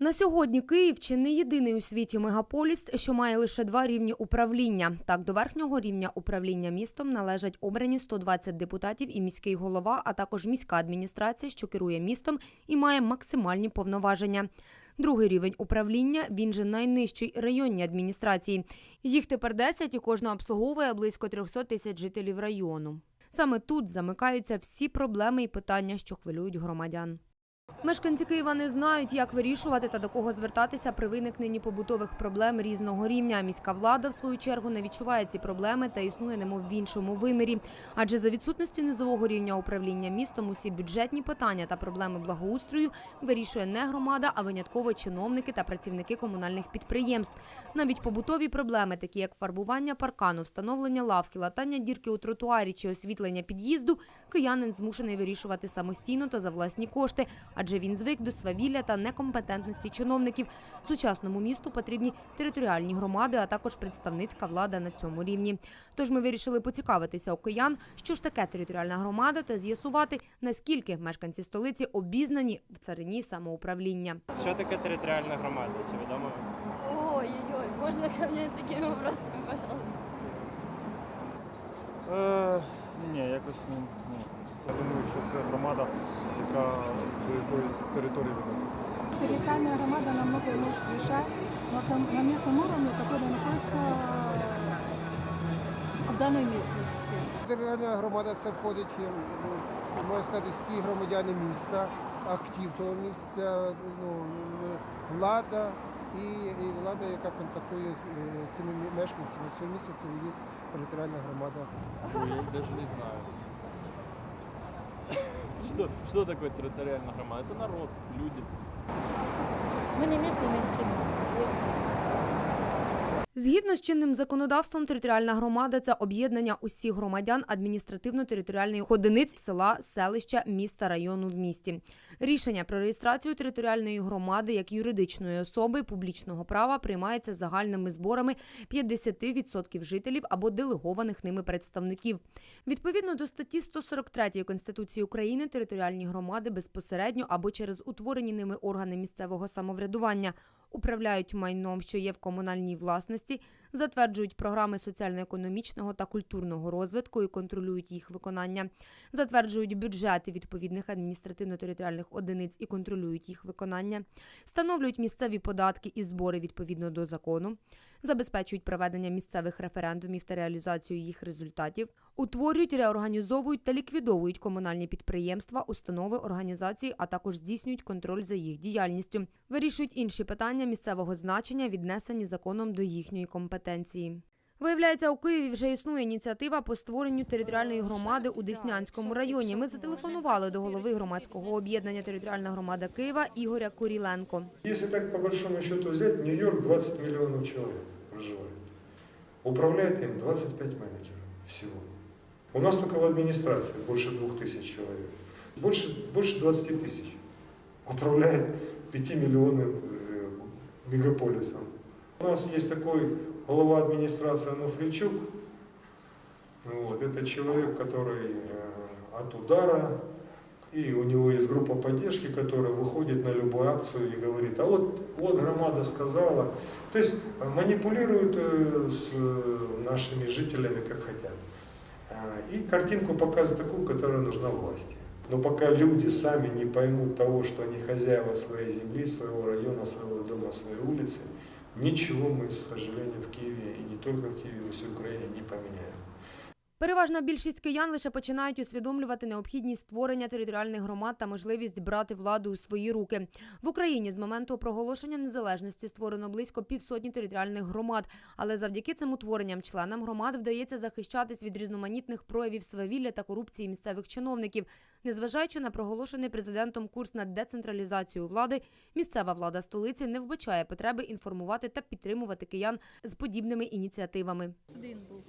На сьогодні Київ чи не єдиний у світі мегаполіс, що має лише два рівні управління. Так, до верхнього рівня управління містом належать обрані 120 депутатів і міський голова, а також міська адміністрація, що керує містом і має максимальні повноваження. Другий рівень управління він же найнижчий районні адміністрації. Їх тепер 10 і кожна обслуговує близько 300 тисяч жителів району. Саме тут замикаються всі проблеми і питання, що хвилюють громадян. Мешканці Києва не знають, як вирішувати та до кого звертатися при виникненні побутових проблем різного рівня. Міська влада, в свою чергу, не відчуває ці проблеми та існує немов в іншому вимірі. Адже за відсутності низового рівня управління містом усі бюджетні питання та проблеми благоустрою вирішує не громада, а винятково чиновники та працівники комунальних підприємств. Навіть побутові проблеми, такі як фарбування паркану, встановлення лавки, латання дірки у тротуарі чи освітлення під'їзду, киянин змушений вирішувати самостійно та за власні кошти, адже він звик до свавілля та некомпетентності чиновників. Сучасному місту потрібні територіальні громади, а також представницька влада на цьому рівні. Тож ми вирішили поцікавитися у киян, що ж таке територіальна громада, та з'ясувати, наскільки мешканці столиці обізнані в царині самоуправління. Що таке територіальна громада? Чи відомо? Ой-ой-ой, можно ко мне с такими вопросами, пожалуйста? Е, ні, якось ні. ні. Що це громада, яка до якоїсь території відноситься. Территориальная громада намного может решать, но там на местном уровне, который находится в данной местности. Територіальна громада це входить, е, ну, можна сказати, всі громадяни міста, актив того місця, ну, е, влада і, і влада, яка контактує з е, цими мешканцями цього і є територіальна громада. Ой, я даже не знаю. Что, что такое территориальная громада? Это народ, люди. Мы не местные, мы ничего не знаем. Згідно з чинним законодавством, територіальна громада це об'єднання усіх громадян адміністративно-територіальної одиниць села, селища, міста, району в місті. Рішення про реєстрацію територіальної громади як юридичної особи публічного права приймається загальними зборами 50% жителів або делегованих ними представників. Відповідно до статті 143 Конституції України, територіальні громади безпосередньо або через утворені ними органи місцевого самоврядування управляють майном, що є в комунальній власності, затверджують програми соціально-економічного та культурного розвитку і контролюють їх виконання, затверджують бюджети відповідних адміністративно-територіальних одиниць і контролюють їх виконання, встановлюють місцеві податки і збори відповідно до закону, забезпечують проведення місцевих референдумів та реалізацію їх результатів, утворюють, реорганізовують та ліквідовують комунальні підприємства, установи, організації, а також здійснюють контроль за їх діяльністю, вирішують інші питання місцевого значення, віднесені законом до їхньої компетенції Виявляється, у Києві вже існує ініціатива по створенню територіальної громади у Деснянському районі. Ми зателефонували до голови громадського об'єднання Територіальна громада Києва Ігоря Куріленко. Если так по большому счету взять, Нью-Йорк 20 миллионов человек проживает. Управляет им 25 менеджеров всего. У нас только в администрации больше 2000 человек. Больше, больше 20 тысяч. Управляет 5 миллионным э, мегаполисом. У нас есть такой глава администрации Ануфричук. Вот, это человек, который э, от удара и у него есть группа поддержки, которая выходит на любую акцию и говорит, а вот, вот громада сказала. То есть манипулируют э, с э, нашими жителями как хотят. И картинку показывают такую, которая нужна власти. Но пока люди сами не поймут того, что они хозяева своей земли, своего района, своего дома, своей улицы, ничего мы, к сожалению, в Киеве и не только в Киеве, во всей Украине не поменяем. Переважна більшість киян лише починають усвідомлювати необхідність створення територіальних громад та можливість брати владу у свої руки. В Україні з моменту проголошення незалежності створено близько півсотні територіальних громад, але завдяки цим утворенням членам громад вдається захищатись від різноманітних проявів свавілля та корупції місцевих чиновників. Незважаючи на проголошений президентом курс на децентралізацію влади, місцева влада столиці не вбачає потреби інформувати та підтримувати киян з подібними ініціативами. Один був.